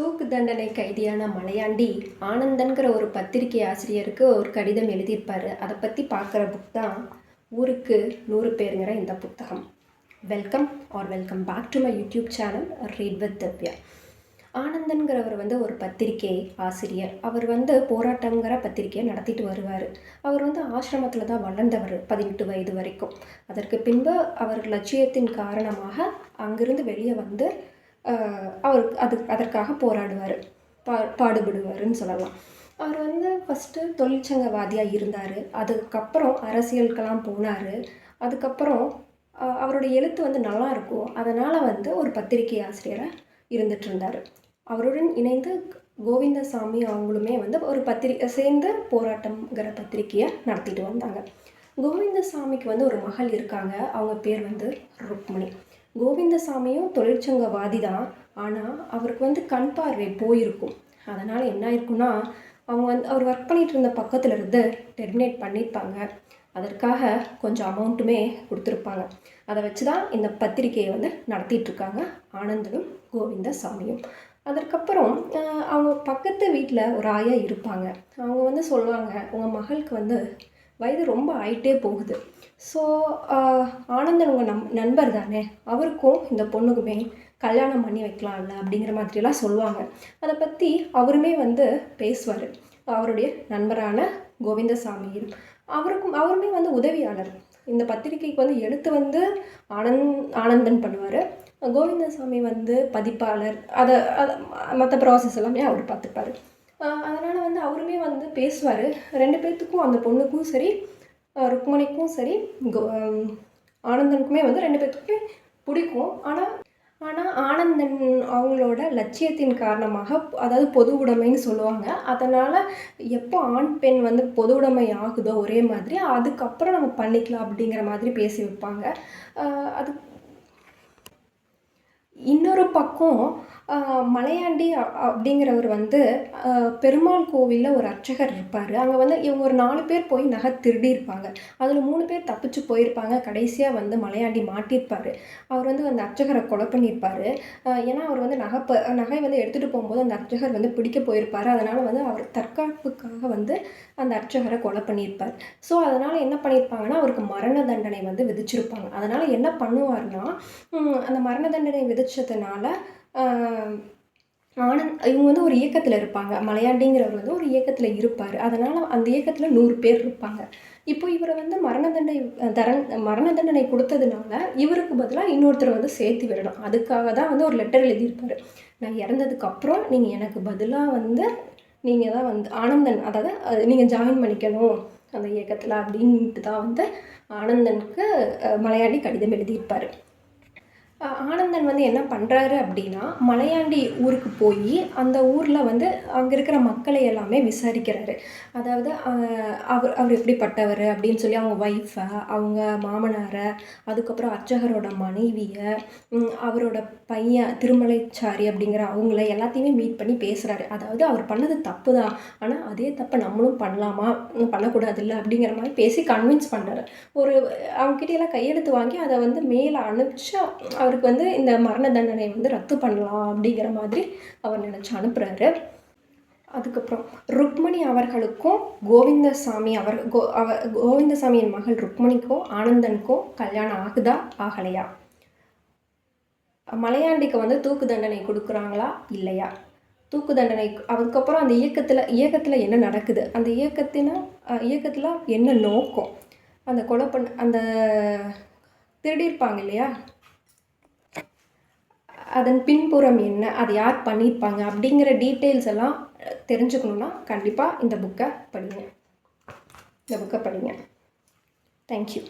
தூக்கு தண்டனை கைதியான மலையாண்டி ஆனந்தன்கிற ஒரு பத்திரிகை ஆசிரியருக்கு ஒரு கடிதம் எழுதியிருப்பார். அதை பற்றி பார்க்குற புக் தான் ஊருக்கு நூறு பேருங்கிற இந்த புத்தகம். Welcome all welcome back to my YouTube channel read with Divya ஆனந்தன்கிறவர் வந்து ஒரு பத்திரிகை ஆசிரியர். அவர் வந்து போராட்டங்கிற பத்திரிகையை நடத்திட்டு வருவார். அவர் வந்து ஆசிரமத்தில் தான் வளர்ந்தவர் பதினெட்டு வயது வரைக்கும். அதற்கு பின்பு அவர் லட்சியத்தின் காரணமாக அங்கிருந்து வெளியே வந்து அவர் அது அதற்காக போராடுவார். பா பாடுபடுவாருன்னு சொல்லலாம். அவர் வந்து ஃபஸ்ட்டு தொழிற்சங்கவாதியாக இருந்தார். அதுக்கப்புறம் அரசியலுக்கெல்லாம் போனார். அதுக்கப்புறம் அவருடைய எழுத்து வந்து நல்லா இருக்கும். அதனால் வந்து ஒரு பத்திரிகை ஆசிரியராக இருந்துட்டு இருந்தார். அவருடன் இணைந்து கோவிந்தசாமி அவங்களுமே வந்து ஒரு பத்திரிக்கை சேர்ந்து போராட்டம்ங்கிற பத்திரிக்கையை நடத்திட்டு வந்தாங்க. கோவிந்தசாமிக்கு வந்து ஒரு மகள் இருக்காங்க. அவங்க பேர் வந்து ருக்மணி. கோவிந்தசாமியும் தொழிற்சங்கவாதி தான் ஆனால் அவருக்கு வந்து கண் பார்வை போயிருக்கும். அதனால் என்ன ஆயிருக்கும்னா அவங்க வந்து அவர் ஒர்க் பண்ணிகிட்டு இருந்த பக்கத்தில் இருந்து டெர்மினேட் பண்ணியிருப்பாங்க அதற்காக கொஞ்சம் அமௌண்ட்டுமே கொடுத்துருப்பாங்க. அதை வச்சு தான் இந்த பத்திரிக்கையை வந்து நடத்திட்டுருக்காங்க ஆனந்தனும் கோவிந்தசாமியும். அதற்கப்புறம் அவங்க பக்கத்து வீட்டில் ஒரு ஆயா இருப்பாங்க. அவங்க வந்து சொல்லுவாங்க உங்கள் மகளுக்கு வந்து வயது ரொம்ப ஆயிட்டே போகுது. ஸோ uh, ஆனந்தன் உங்கள் நம் நண்பர் தானே? அவருக்கும் இந்த பொண்ணுக்குமே கல்யாணம் பண்ணி வைக்கலாம்ல அப்படிங்கிற மாதிரிலாம் சொல்லுவாங்க. அதை பற்றி அவருமே வந்து பேசுவார். அவருடைய நண்பரான கோவிந்தசாமியும் அவருக்கும் அவருமே வந்து உதவியாளர். இந்த பத்திரிக்கைக்கு வந்து எழுத்து வந்து ஆனந்த் ஆனந்தன் பண்ணுவார். கோவிந்தசாமி வந்து பதிப்பாளர். அதை அதை மற்ற ப்ராசஸ் எல்லாமே அவர் பார்த்துப்பார். அதனால் வந்து அவருமே வந்து பேசுவார். ரெண்டு பேர்த்துக்கும் அந்த பொண்ணுக்கும் சரி ருக்மணிக்கும் சரி கோ- ஆனந்தனுக்குமே வந்து ரெண்டு பேர்த்துக்குமே பிடிக்கும். ஆனால் ஆனால் ஆனந்தன் அவங்களோட லட்சியத்தின் காரணமாக அதாவது பொது உடைமைன்னு சொல்லுவாங்க. அதனால் எப்போ ஆண் பெண் வந்து பொது உடைமை ஆகுதோ ஒரே மாதிரி அதுக்கப்புறம் நம்ம பண்ணிக்கலாம் அப்படிங்கிற மாதிரி பேசி வைப்பாங்க. அது இன்னொரு பக்கம் மலையாண்டி அப்படிங்கிறவர் வந்து பெருமாள் கோவிலில் ஒரு அர்ச்சகர் இருப்பார். அங்கே வந்து இவங்க ஒரு நாலு பேர் போய் நகை திருடியிருப்பாங்க. அதில் மூணு பேர் தப்பிச்சு போயிருப்பாங்க. கடைசியாக வந்து மலையாண்டி மாட்டியிருப்பார். அவர் வந்து அந்த அர்ச்சகரை கொலை பண்ணியிருப்பார். ஏன்னா அவர் வந்து நகை ப நகை வந்து எடுத்துகிட்டு போகும்போது அந்த அர்ச்சகர் வந்து பிடிக்க போயிருப்பார். அதனால் வந்து அவர் தற்காப்புக்காக வந்து அந்த அர்ச்சகரை கொலை பண்ணியிருப்பார். ஸோ அதனால் என்ன பண்ணியிருப்பாங்கன்னா அவருக்கு மரண தண்டனை வந்து விதிச்சிருப்பாங்க. அதனால் என்ன பண்ணுவார்னா அந்த மரண தண்டனை விதிச்சதுனால ஆனந்த் இவங்க வந்து ஒரு இயக்கத்தில் இருப்பாங்க. மலையாண்டிங்கிறவர் வந்து ஒரு இயக்கத்தில் இருப்பார். அதனால் அந்த இயக்கத்தில் நூறு பேர் இருப்பாங்க. இப்போ இவரை வந்து மரண தண்டனை தரன் மரண தண்டனை கொடுத்ததுனால இவருக்கு பதிலாக இன்னொருத்தர் வந்து சேர்த்து விடணும். அதுக்காக தான் வந்து ஒரு லெட்டர் எழுதியிருப்பார். நான் இறந்ததுக்கப்புறம் நீங்கள் எனக்கு பதிலாக வந்து நீங்கள் தான் வந்து ஆனந்தன் அதாவது நீங்கள் ஜாயின் பண்ணிக்கணும் அந்த இயக்கத்தில் அப்படின்ட்டு தான் வந்து ஆனந்தனுக்கு மலையாளி கடிதம் எழுதியிருப்பார். ஆனந்தன் வந்து என்ன பண்ணுறாரு அப்படின்னா மலையாண்டி ஊருக்கு போய் அந்த ஊரில் வந்து அங்கே இருக்கிற மக்களை எல்லாமே விசாரிக்கிறாரு. அதாவது அவர் அவர் எப்படிப்பட்டவர் அப்படின்னு சொல்லி அவங்க ஒய்ஃபை அவங்க மாமனாரை அதுக்கப்புறம் அர்ச்சகரோட மனைவியை அவரோட பையன் திருமலைச்சாரி அப்படிங்கிற அவங்கள எல்லாத்தையுமே மீட் பண்ணி பேசுகிறாரு அதாவது அவர் பண்ணது தப்பு தான் ஆனால் அதே தப்பை நம்மளும் பண்ணலாமா? பண்ணக்கூடாது இல்லை அப்படிங்கிற மாதிரி பேசி கன்வின்ஸ் பண்ணுறாரு ஒரு அவங்ககிட்ட எல்லாம் கையெழுத்து வாங்கி அதை வந்து மேலே அனுப்பிச்சு அவருக்கு வந்து இந்த மரண தண்டனை வந்து ரத்து பண்ணலாம் அப்படிங்கிற மாதிரி அவர் நினச்சி அனுப்புகிறாரு அதுக்கப்புறம் ருக்மணி அவர்களுக்கும் கோவிந்தசாமி அவர் கோ அவ கோவிந்தசாமியின் மகள் ருக்மணிக்கும் ஆனந்தனுக்கும் கல்யாணம் ஆகுதா? ஆகலையா? மலையாண்டிக்கு வந்து தூக்கு தண்டனை கொடுக்குறாங்களா? இல்லையா? தூக்கு தண்டனை அதுக்கப்புறம் அந்த இயக்கத்தில் இயக்கத்தில் என்ன நடக்குது? அந்த இயக்கத்தினா இயக்கத்தில் என்ன நோக்கம்? அந்த கொலை பண்ண அந்த திருடியிருப்பாங்க இல்லையா? அதன் பின்புறம் என்ன அது யார் பண்ணியிருப்பாங்க அப்படிங்கிற டீட்டெயில்ஸ் எல்லாம் தெரிஞ்சுக்கணுன்னா கண்டிப்பாக இந்த புக்கை படிங்க. இந்த புக்கை படிங்க. தேங்க்யூ